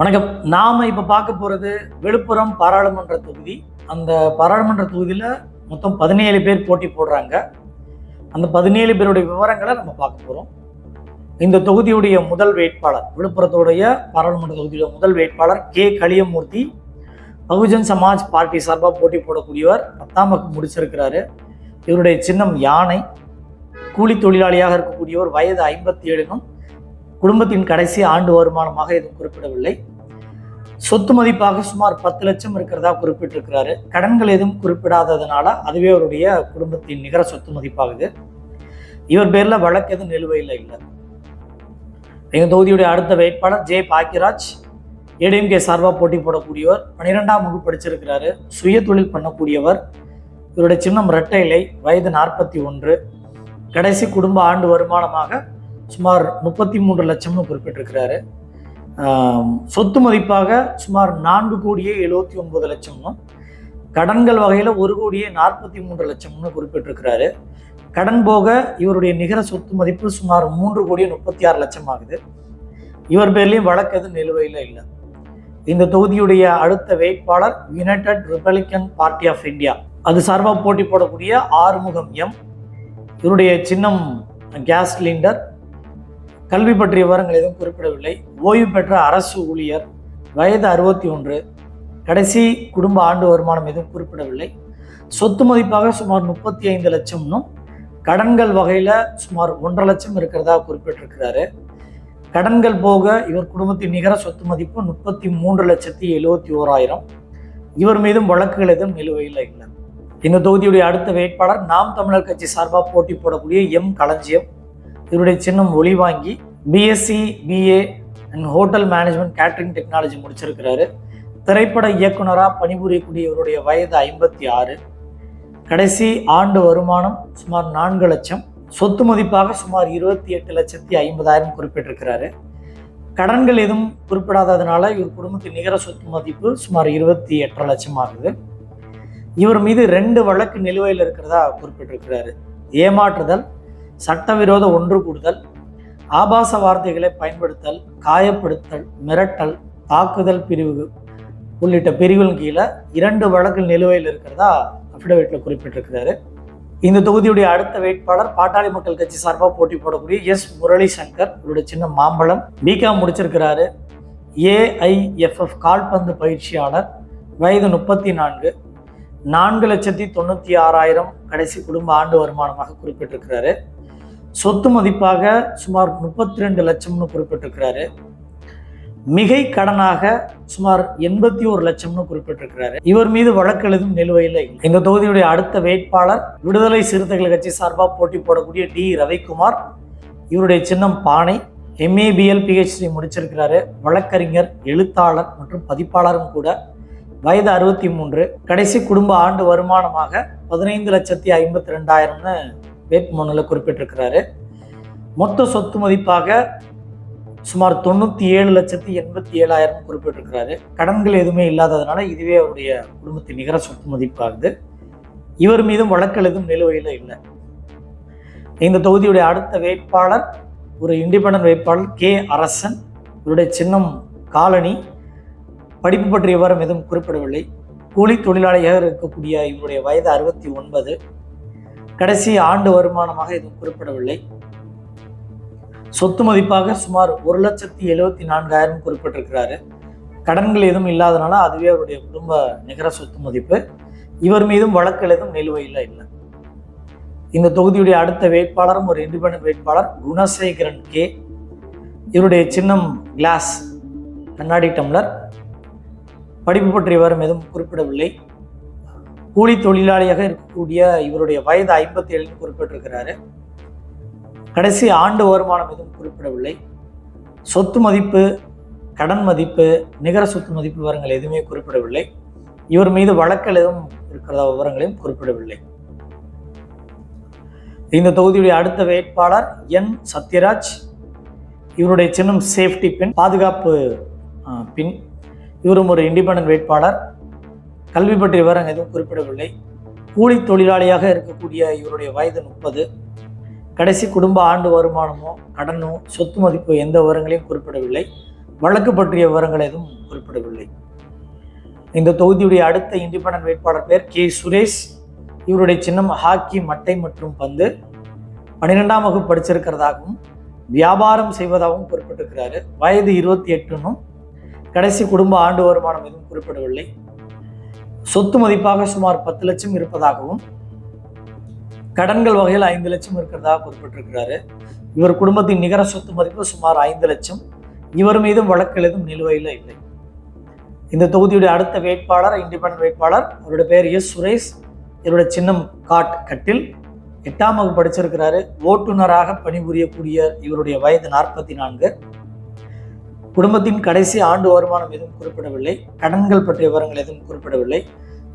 வணக்கம். நாம இப்ப பார்க்க போறது விழுப்புரம் பாராளுமன்ற தொகுதி. அந்த பாராளுமன்ற தொகுதியில மொத்தம் பதினேழு பேர் போட்டி போடுறாங்க. அந்த பதினேழு பேருடைய விவரங்களை நம்ம பார்க்க போறோம். இந்த தொகுதியுடைய முதல் வேட்பாளர் விழுப்புரத்துடைய பாராளுமன்ற தொகுதியுடைய முதல் வேட்பாளர் கே. களியமூர்த்தி பகுஜன் சமாஜ் பார்ட்டி சார்பாக போட்டி போடக்கூடியவர் பத்தாம் வகுப்பு முடிச்சிருக்கிறாரு. இவருடைய சின்னம் யானை கூலி தொழிலாளியாக இருக்கக்கூடியவர் வயது ஐம்பத்தி ஏழுனும் குடும்பத்தின் கடைசி ஆண்டு வருமானமாக எதுவும் குறிப்பிடவில்லை. சொத்து மதிப்பாக சுமார் பத்து லட்சம் இருக்கிறதா குறிப்பிட்டிருக்கிறாரு. கடன்கள் எதுவும் குறிப்பிடாததுனால அதுவே அவருடைய குடும்பத்தின் நிகர சொத்து மதிப்பாகுது. இவர் பேர்ல வழக்கு எதுவும் நிலுவையில் இல்லை. எங்கள் தொகுதியுடைய அடுத்த வேட்பாளர் ஜே பாக்கியராஜ் ஏடிஎம்கே சார்பாக போட்டி போடக்கூடியவர் பன்னிரெண்டாம் வகுப்பு படிச்சிருக்கிறாரு. சுய தொழில் பண்ணக்கூடியவர். இவருடைய சின்னம் இரட்டை இலை வயது நாற்பத்தி ஒன்று. கடைசி குடும்ப ஆண்டு வருமானமாக சுமார் முப்பத்தி மூன்று லட்சம்னு குறிப்பிட்டிருக்கிறாரு. சொத்து மதிப்பாக சுமார் நான்கு கோடியே எழுபத்தி ஒன்பது லட்சம்னும் கடன்கள் வகையில் ஒரு கோடியே நாற்பத்தி மூன்று லட்சம்னு குறிப்பிட்டிருக்கிறாரு. கடன் போக இவருடைய நிகர சொத்து மதிப்பு சுமார் மூன்று கோடியே முப்பத்தி ஆறு லட்சம் ஆகுது. இவர் பேர்லேயும் வழக்கு எதுவும் நிலுவையில் இல்லை. இந்த தொகுதியுடைய அடுத்த வேட்பாளர் United Republican party of India அது சார்பாக போட்டி போடக்கூடிய ஆறுமுகம் எம். இவருடைய சின்னம் கேஸ் சிலிண்டர் கல்வி பற்றிய விவரங்கள் எதுவும் குறிப்பிடவில்லை. ஓய்வு பெற்ற அரசு ஊழியர் வயது அறுபத்தி ஒன்று கடைசி குடும்ப ஆண்டு வருமானம் எதுவும் குறிப்பிடவில்லை. சொத்து மதிப்பாக சுமார் முப்பத்தி ஐந்து லட்சம்னும் கடன்கள் வகையில் சுமார் ஒன்றரை லட்சம் இருக்கிறதா குறிப்பிட்டிருக்கிறாரு. கடன்கள் போக இவர் குடும்பத்தின் நிகர சொத்து மதிப்பு முப்பத்தி மூன்று லட்சத்தி எழுபத்தி ஓராயிரம். இவர் மீதும் வழக்குகள் எதுவும் நிலுவையில் இல்லை. இந்த தொகுதியுடைய அடுத்த வேட்பாளர் நாம் தமிழர் கட்சி சார்பாக போட்டி போடக்கூடிய எம். களஞ்சியம். இவருடைய சின்னம் ஒளி வாங்கி BSc BA and hotel management catering technology முடிச்சிருக்கிறாரு. திரைப்பட இயக்குனராக பணிபுரியக்கூடிய இவருடைய வயது ஐம்பத்தி ஆறு. கடைசி ஆண்டு வருமானம் சுமார் நான்கு லட்சம். சொத்து மதிப்பாக சுமார் இருபத்தி எட்டு லட்சத்தி ஐம்பதாயிரம் குறிப்பிட்டிருக்கிறாரு. கடன்கள் எதுவும் குறிப்பிடாததுனால இவர் குடும்பத்தின் நிகர சொத்து மதிப்பு சுமார் இருபத்தி எட்டரை லட்சம் ஆகுது. இவர் மீது ரெண்டு வழக்கு நிலுவையில் இருக்கிறதா குறிப்பிட்டிருக்கிறாரு. ஏமாற்றுதல் சட்டவிரோத ஒன்று கூடுதல் ஆபாச வார்த்தைகளை பயன்படுத்தல் காயப்படுத்தல் மிரட்டல் தாக்குதல் பிரிவு உள்ளிட்ட பிரிவுகள் கீழே இரண்டு வழக்கில் நிலுவையில் இருக்கிறதா அஃபிடவிட்டில் குறிப்பிட்டிருக்கிறாரு. இந்த தொகுதியுடைய அடுத்த வேட்பாளர் பாட்டாளி மக்கள் கட்சி சார்பாக போட்டி போடக்கூடிய எஸ் முரளி சங்கர் இவருடைய சின்ன மாம்பழம். பிகாம் முடிச்சிருக்கிறாரு. ஏஐஎஃப்எஃப் கால்பந்து பயிற்சியாளர் வயது முப்பத்தி நான்கு நான்கு லட்சத்தி தொண்ணூற்றி ஆறாயிரம் கடைசி குடும்ப ஆண்டு வருமானமாக குறிப்பிட்டிருக்கிறாரு. சொத்து மதிப்பாக சுமார் முப்பத்தி ரெண்டு லட்சம்னு குறிப்பிட்டிருக்கிறாரு. மிகை கடனாக சுமார் எண்பத்தி ஒரு லட்சம்னு குறிப்பிட்டிருக்கிறாரு. இவர் மீது வழக்கு எழுதும் நிலுவையில் இந்த தொகுதியுடைய அடுத்த வேட்பாளர் விடுதலை சிறுத்தைகள் கட்சி சார்பாக போட்டி போடக்கூடிய டி ரவிக்குமார் இவருடைய சின்னம் பானை எம்ஏபிஎல் பிஹெச்டி முடிச்சிருக்கிறாரு. வழக்கறிஞர் எழுத்தாளர் மற்றும் பதிப்பாளரும் கூட. வயது அறுபத்தி மூன்று. கடைசி குடும்ப ஆண்டு வருமானமாக பதினைந்து லட்சத்தி ஐம்பத்தி ரெண்டாயிரம்னு வேட்புமனுவில் குறிப்பிட்டிருக்கிறாரு. மொத்த சொத்து மதிப்பாக சுமார் தொண்ணூற்றி ஏழு லட்சத்தி எண்பத்தி ஏழாயிரம் குறிப்பிட்டிருக்கிறாரு. கடன்கள் எதுவுமே இல்லாததுனால இதுவே அவருடைய குடும்பத்தின் நிகர சொத்து மதிப்பாகுது. இவர் மீதும் வழக்கல் எதுவும் நிலுவையில் இல்லை. இந்த தொகுதியுடைய அடுத்த வேட்பாளர் ஒரு இண்டிபெண்ட் வேட்பாளர் கே அரசன். இவருடைய சின்னம் காலனி. படிப்பு பற்றிய விவரம் எதுவும் குறிப்பிடவில்லை. கூலி தொழிலாளியாக இருக்கக்கூடிய இவருடைய வயது அறுபத்தி ஒன்பது. கடைசி ஆண்டு வருமானமாக எதுவும் குறிப்பிடவில்லை. சொத்து மதிப்பாக சுமார் ஒரு லட்சத்தி எழுபத்தி நான்காயிரம் குறிப்பிட்டிருக்கிறாரு. கடன்கள் எதுவும் இல்லாதனால அதுவே அவருடைய குடும்ப நிகர சொத்து மதிப்பு. இவர் மீதும் வழக்குகள் எதுவும் நிலுவையில் இல்லை. இந்த தொகுதியுடைய அடுத்த வேட்பாளரும் ஒரு இண்டிபெண்ட் வேட்பாளர் குணசேகரன் கே. இவருடைய சின்னம் கிளாஸ் கண்ணாடி டம்ளர். படிப்பு பற்றிய விவரம் எதுவும் குறிப்பிடவில்லை. கூலி தொழிலாளியாக இருக்கக்கூடிய இவருடைய வயது ஐம்பத்தி ஏழு குறிப்பிட்டிருக்கிறாரு. கடைசி ஆண்டு வருமானம் எதுவும் குறிப்பிடவில்லை. சொத்து மதிப்பு கடன் மதிப்பு நிகர சொத்து மதிப்பு விவரங்கள் எதுவுமே குறிப்பிடவில்லை. இவர் மீது வழக்கல் எதுவும் இருக்கிற விவரங்களையும் குறிப்பிடவில்லை. இந்த தொகுதியுடைய அடுத்த வேட்பாளர் என். சத்யராஜ். இவருடைய சின்னம் சேஃப்டி பின் பாதுகாப்பு பின். இவரும் ஒரு இண்டிபெண்டன்ட் வேட்பாளர். கல்வி பற்றிய விவரம் எதுவும் குறிப்பிடவில்லை. கூலி தொழிலாளியாக இருக்கக்கூடிய இவருடைய வயது முப்பது. கடைசி குடும்ப ஆண்டு வருமானமோ கடனோ சொத்து மதிப்போ எந்த விவரங்களையும் குறிப்பிடவில்லை. வழக்கு பற்றிய விவரங்கள் எதுவும் குறிப்பிடவில்லை. இந்த தொகுதியுடைய அடுத்த இண்டிபெண்டன்ட் வேட்பாளர் பேர் கே. சுரேஷ். இவருடைய சின்னம் ஹாக்கி மட்டை மற்றும் பந்து. பன்னிரெண்டாம் வகுப்பு படிச்சிருக்கிறதாகவும் வியாபாரம் செய்வதாகவும் குறிப்பிட்டிருக்கிறாரு. வயது இருபத்தி எட்டுன்னும் கடைசி குடும்ப ஆண்டு வருமானம் எதுவும் குறிப்பிடவில்லை. சொத்து மதிப்பாக சுமார் பத்து லட்சம் இருப்பதாகவும் கடன்கள் வகையில் ஐந்து லட்சம் இருக்கிறதாக குறிப்பிட்டிருக்கிறாரு. இவர் குடும்பத்தின் நிகர சொத்து மதிப்பு சுமார் ஐந்து லட்சம். இவர் மீதும் வழக்கு எதுவும் நிலுவையில் இல்லை. இந்த தொகுதியுடைய அடுத்த வேட்பாளர் இண்டிபெண்ட் வேட்பாளர் அவருடைய பேர் எஸ் சுரேஷ். இவருடைய சின்னம் காட் கட்டில் எட்டாம் வகுப்பு படிச்சிருக்கிறாரு. ஓட்டுநராக பணிபுரியக்கூடிய இவருடைய வயது நாற்பத்தி நான்கு. குடும்பத்தின் கடைசி ஆண்டு வருமானம் எதுவும் குறிப்பிடவில்லை. கடன்கள் பற்றிய விவரங்கள் எதுவும் குறிப்பிடவில்லை.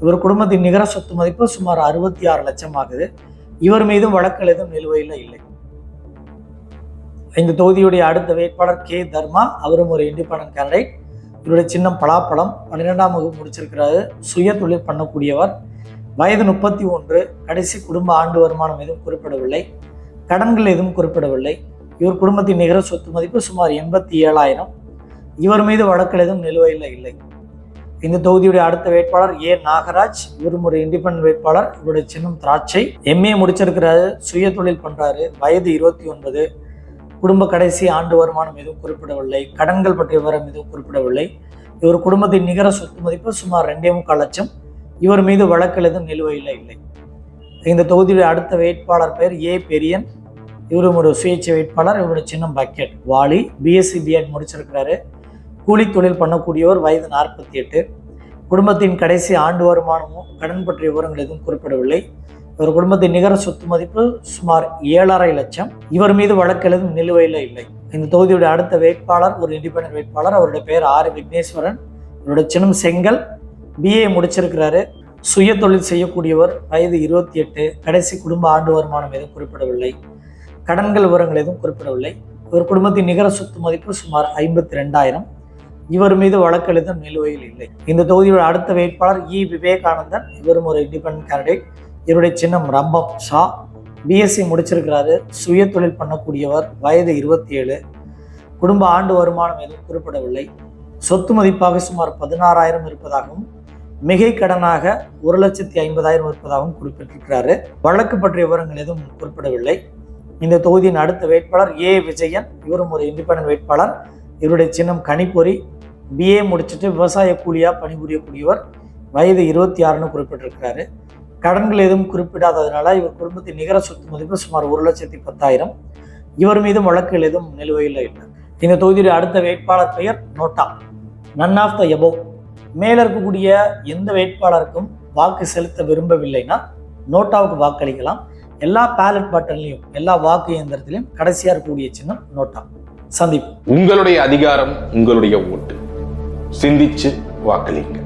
இவர் குடும்பத்தின் நிகர சொத்து மதிப்பு சுமார் அறுபத்தி ஆறு லட்சம் ஆகுது. இவர் மீதும் வழக்குகள் எதுவும் நிலுவையில் இல்லை. இந்த தொகுதியுடைய அடுத்த வேட்பாளர் கே தர்மா அவரும் ஒரு இண்டிபெண்ட் கேண்டிடேட். இவருடைய சின்னம் பலாப்பழம். பன்னிரெண்டாம் வகுப்பு முடிச்சிருக்கிறாரு. சுய தொழில் பண்ணக்கூடியவர். வயது முப்பத்தி ஒன்று. கடைசி குடும்ப ஆண்டு வருமானம் எதுவும் குறிப்பிடவில்லை. கடன்கள் எதுவும் குறிப்பிடவில்லை. இவர் குடும்பத்தின் நிகர சொத்து மதிப்பு சுமார் எண்பத்தி ஏழாயிரம். இவர் மீது வழக்கில் எதுவும் நிலுவையில் இல்லை. இந்த தொகுதியுடைய அடுத்த வேட்பாளர் ஏ. நாகராஜ் இவரும் ஒரு இண்டிபெண்ட் வேட்பாளர் இவருடைய சின்னம் திராட்சை. எம்ஏ முடிச்சிருக்கிறாரு சுய தொழில் பண்றாரு வயது இருபத்தி ஒன்பது. குடும்ப கடைசி ஆண்டு வருமானம் எதுவும் குறிப்பிடவில்லை கடன்கள் பற்றிய விவரம் எதுவும் குறிப்பிடவில்லை. இவர் குடும்பத்தின் நிகர சொத்து மதிப்பு சுமார் ரெண்டே முக்கால் லட்சம். இவர் மீது வழக்கில் எதுவும் நிலுவையில் இல்லை. இந்த தொகுதியுடைய அடுத்த வேட்பாளர் பேர் ஏ. பெரியன். இவரும் ஒரு சுயேட்சை வேட்பாளர் இவருடைய சின்னம் பக்கெட். வாலி பிஎஸ்சி பிஎட் முடிச்சிருக்கிறாரு. கூலி தொழில் பண்ணக்கூடியவர் வயது நாற்பத்தி எட்டு. குடும்பத்தின் கடைசி ஆண்டு வருமானமும் கடன் பற்றிய விவரங்கள் எதுவும் குறிப்பிடவில்லை. இவர் குடும்பத்தின் நிகர சொத்து மதிப்பு சுமார் ஏழரை லட்சம். இவர் மீது வழக்கு எதுவும் நிலுவையில் இல்லை. இந்த தொகுதியுடைய அடுத்த வேட்பாளர் ஒரு இண்டிபெண்டன்ட் வேட்பாளர் அவருடைய பெயர் ஆர். விக்னேஸ்வரன். இவருடைய சின்னம் செங்கல். பிஏ முடிச்சிருக்கிறாரு. சுய தொழில் செய்யக்கூடியவர் வயது இருபத்தி எட்டு. கடைசி குடும்ப ஆண்டு வருமானம் எதுவும் குறிப்பிடவில்லை. கடன்கள் விவரங்கள் எதுவும் குறிப்பிடவில்லை. இவர் குடும்பத்தின் நிகர சொத்து மதிப்பு சுமார் ஐம்பத்தி ரெண்டாயிரம். இவர் மீது வழக்கு நிலுவையில் இல்லை. இந்த தொகுதியோட அடுத்த வேட்பாளர் இ. விவேகானந்தன். இவரும் ஒரு இண்டிபெண்ட் கேண்டிடேட் இவருடைய சின்னம் ரம்பம் ஷா. பிஎஸ்சி முடிச்சிருக்கிறாரு. சுய தொழில் பண்ணக்கூடியவர். வயது இருபத்தி ஏழு குடும்ப ஆண்டு வருமானம் எதுவும் குறிப்பிடவில்லை. சொத்து மதிப்பாக சுமார் பதினாறாயிரம் இருப்பதாகவும் மிகை கடனாக ஒரு லட்சத்தி ஐம்பதாயிரம் இருப்பதாகவும் குறிப்பிட்டிருக்கிறாரு. வழக்கு பற்றிய விவரங்கள் எதுவும் குறிப்பிடவில்லை. இந்த தொகுதியின் அடுத்த வேட்பாளர் ஏ. விஜயன். இவரும் ஒரு இண்டிபெண்ட் வேட்பாளர். இவருடைய சின்னம் கணிப்பொறி பிஏ முடிச்சுட்டு விவசாய கூலியாக பணிபுரியக்கூடியவர். வயது இருபத்தி ஆறுன்னு குறிப்பிட்டிருக்கிறாரு. கடன்கள் எதுவும் குறிப்பிடாததுனால இவர் குடும்பத்தின் நிகர சொத்து மதிப்பு சுமார் ஒரு லட்சத்தி பத்தாயிரம். இவர் மீதும் வழக்குகள் எதுவும் நிலுவையில் இல்லை. இந்த தொகுதியில் அடுத்த வேட்பாளர் பெயர் NOTA. None of the above மேலே இருக்கக்கூடிய எந்த வேட்பாளருக்கும் வாக்கு செலுத்த விரும்பவில்லைன்னா நோட்டாவுக்கு வாக்களிக்கலாம். எல்லா பேலட் பட்டன்லையும் எல்லா வாக்கு இயந்திரத்திலையும் கடைசியாக இருக்கக்கூடிய சின்னம் நோட்டா. சந்திப்பு உங்களுடைய அதிகாரம் உங்களுடைய ஓட்டு. சிந்திச்சு வாக்களிங்க.